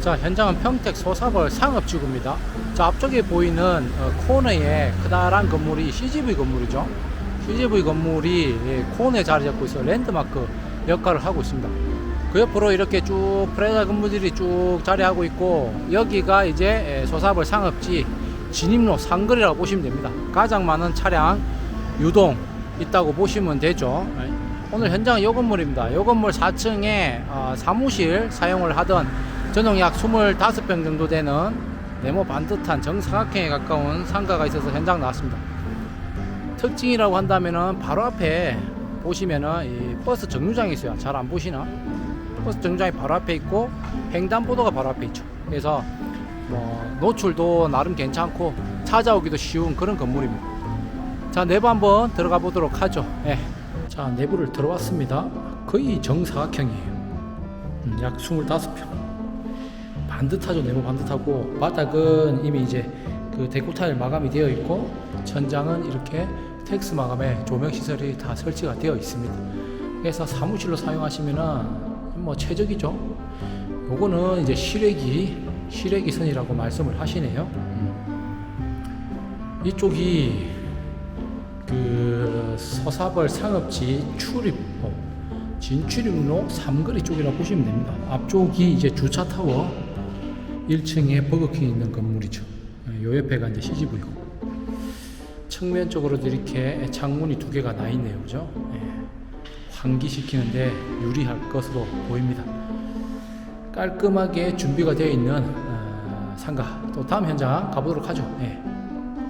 자, 현장은 평택 소사벌 상업지구입니다. 자, 앞쪽에 보이는 어, 코너에 크다란 건물이 CGV 건물이죠. CGV 건물이 예, 코너에 자리 잡고 있어 랜드마크 역할을 하고 있습니다. 그 옆으로 이렇게 쭉 프레다 건물들이 쭉 자리하고 있고 여기가 이제 예, 소사벌 상업지 진입로 상거리라고 보시면 됩니다. 가장 많은 차량 유동 있다고 보시면 되죠. 예. 오늘 현장은 요 건물입니다. 요 건물 4층에 어, 사무실 사용을 하던 전용 약 25병 정도 되는 네모 반듯한 정사각형에 가까운 상가가 있어서 현장 나왔습니다. 특징이라고 한다면은 바로 앞에 보시면은 이 버스 정류장이 있어요. 잘 안 보시나? 버스 정류장이 바로 앞에 있고 횡단보도가 바로 앞에 있죠. 그래서 뭐 노출도 나름 괜찮고 찾아오기도 쉬운 그런 건물입니다. 자 내부 한번 들어가 보도록 하죠. 예. 자 내부를 들어왔습니다. 거의 정사각형이에요. 음, 약 25평. 반듯하죠. 네모 반듯하고 바닥은 이미 이제 그 데코 타일 마감이 되어 있고 천장은 이렇게 텍스 마감에 조명 시설이 다 설치가 되어 있습니다. 그래서 사무실로 사용하시면은 뭐 최적이죠. 요거는 이제 실외기 실외기 선이라고 말씀을 하시네요. 음. 이쪽이 그 서사벌 상업지 출입로 진출입로 삼거리 쪽이라고 보시면 됩니다. 앞쪽이 이제 주차 타워 1층에 버거킹이 있는 건물이죠. 예, 요 옆에가 이제 CGV고 측면적으로도 이렇게 창문이 두 개가 나 있네요, 그죠? 예, 환기시키는데 유리할 것으로 보입니다. 깔끔하게 준비가 되어 있는 어, 상가. 또 다음 현장 가보도록 하죠. 예.